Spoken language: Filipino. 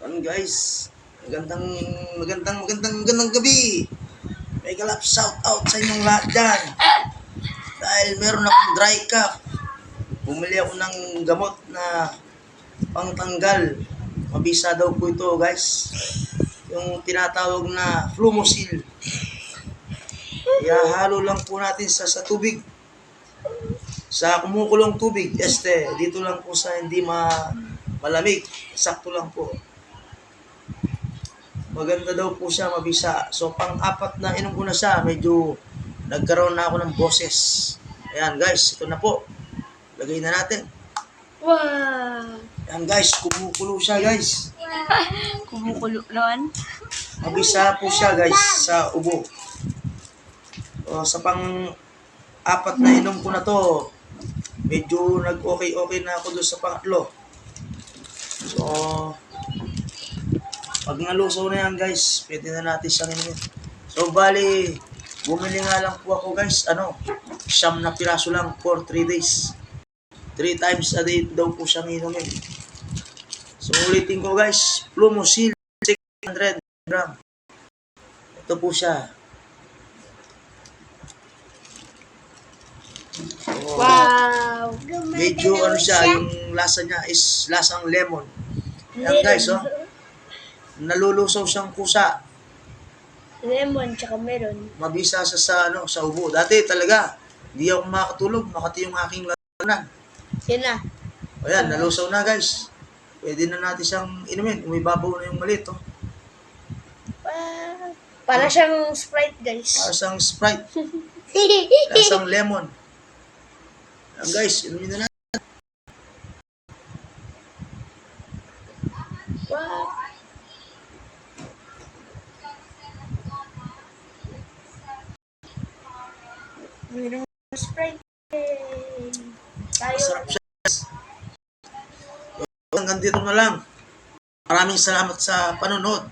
Yan guys, magandang magandang magandang magandang gabi. May galap shout out sa inyong lahat dyan. Dahil meron akong dry cough. Bumili ako ng gamot na pangtanggal. Mabisa daw po ito guys. Yung tinatawag na Flumosil. Ihahalo lang po natin sa, sa tubig. Sa kumukulong tubig. Este, dito lang po sa hindi ma, malamig. Sakto lang po. Maganda daw po siya mabisa. So, pang-apat na inom ko na siya. Medyo nagkaroon na ako ng boses. Ayan guys, ito na po. Lagay na natin. Wow! Ayan guys, kumukulo siya guys. Kumukulo naman. Mabisa po siya guys sa ubo. O, sa pang apat na inom ko na to, medyo nag-okay-okay na ako doon sa pangatlo. So, pag nalusaw na yan guys, pwede na natin siyang inumin. So, bali, bumili nga lang po ako guys, ano, siyam na piraso lang for 3 days. 3 times a day daw po siyang inumin. So, ulitin ko guys, Plumosil 600 gram. Ito po siya. So, Wow! medyo ano siya, yung lasa niya is lasang lemon. Yan guys, oh. Nalulusaw siyang kusa. Lemon, tsaka meron. Mabisa sa, sa, ano, sa ubo. Dati talaga, hindi ako makatulog. Makati yung aking lalanan. Yan na. O yan, nalusaw na guys. Pwede na natin siyang inumin. Umibabaw na yung malit. Oh. Wow! Para siyang Sprite, guys. Lasang Sprite. Lasang lemon. Yan guys, inumin na natin. wow! Sprite. Yay! Tayo. Masarap. Hanggang dito na lang. Maraming salamat sa panonood.